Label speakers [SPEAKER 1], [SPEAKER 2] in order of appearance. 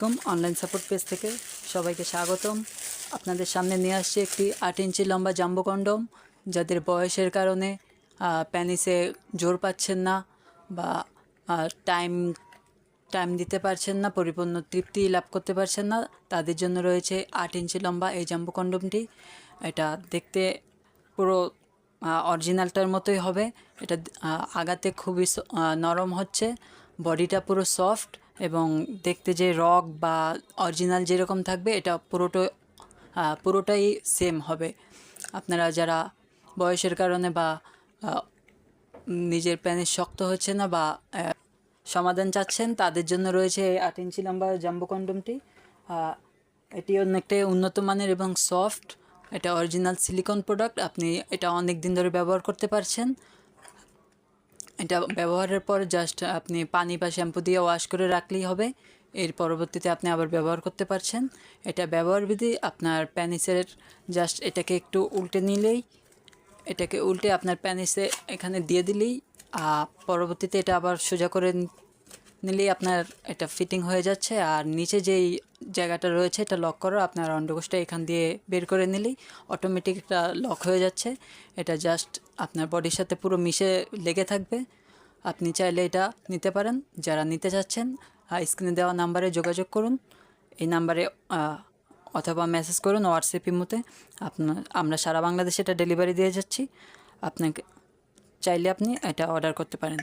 [SPEAKER 1] কম online support page থেকে সবাইকে স্বাগতম। আপনাদের সামনে নিয়ে আসছে একটি আট ইঞ্চি লম্বা জাম্বো কন্ডম, যাদের বয়সের কারণে প্যানিসে জোর পাচ্ছেন না বা টাইম টাইম দিতে পারছেন না, পরিপূর্ণ তৃপ্তি লাভ করতে পারছেন না। তাদের জন্য রয়েছে আট ইঞ্চি লম্বা এই জাম্বো কন্ডমটি। এটা দেখতে পুরো অরিজিনালটার মতোই হবে। এটা আগাতে খুবই নরম হচ্ছে। বডিটা পুরো সফট। এবং দেখতে যে রক বা অরিজিনাল যেরকম থাকবে, এটা পুরোটা পুরোটাই সেম হবে। আপনারা যারা বয়সের কারণে বা নিজের প্যানে শক্ত হচ্ছে না বা সমাধান চাচ্ছেন, তাদের জন্য রয়েছে এই আট ইঞ্চি লম্বা জাম্বো কন্ডমটি। এটি অনেকটাই উন্নত মানের এবং সফট। এটা অরিজিনাল সিলিকন প্রোডাক্ট। আপনি এটা অনেক দিন ধরে ব্যবহার করতে পারছেন। এটা ব্যবহারের পর জাস্ট আপনি পানি বা শ্যাম্পু দিয়ে ওয়াশ করে রাখলেই হবে। এর পরবর্তীতে আপনি আবার ব্যবহার করতে পারছেন। এটা ব্যবহার বিধি আপনার প্যানিসের জাস্ট এটাকে একটু উল্টে নিলেই এটাকে উল্টে আপনার প্যানিসে এখানে দিয়ে দিলেই আহ, পরবর্তীতে এটা আবার সোজা করে নিলেই আপনার এটা ফিটিং হয়ে যাচ্ছে। আর নিচে যেই জায়গাটা রয়েছে এটা লক করো আপনার অন্ডকোষটা এখান দিয়ে বের করে নিলেই অটোমেটিক এটা লক হয়ে যাচ্ছে। এটা জাস্ট আপনার বডির সাথে পুরো মিশে লেগে থাকবে। আপনি চাইলে এটা নিতে পারেন। যারা নিতে চাচ্ছেন স্ক্রিনে দেওয়া নাম্বারে যোগাযোগ করুন। এই নাম্বারে অথবা মেসেজ করুন হোয়াটসঅ্যাপ ইমোতে। আপনার আমরা সারা বাংলাদেশে এটা ডেলিভারি দিয়ে যাচ্ছি। আপনাকে, চাইলে আপনি এটা অর্ডার করতে পারেন।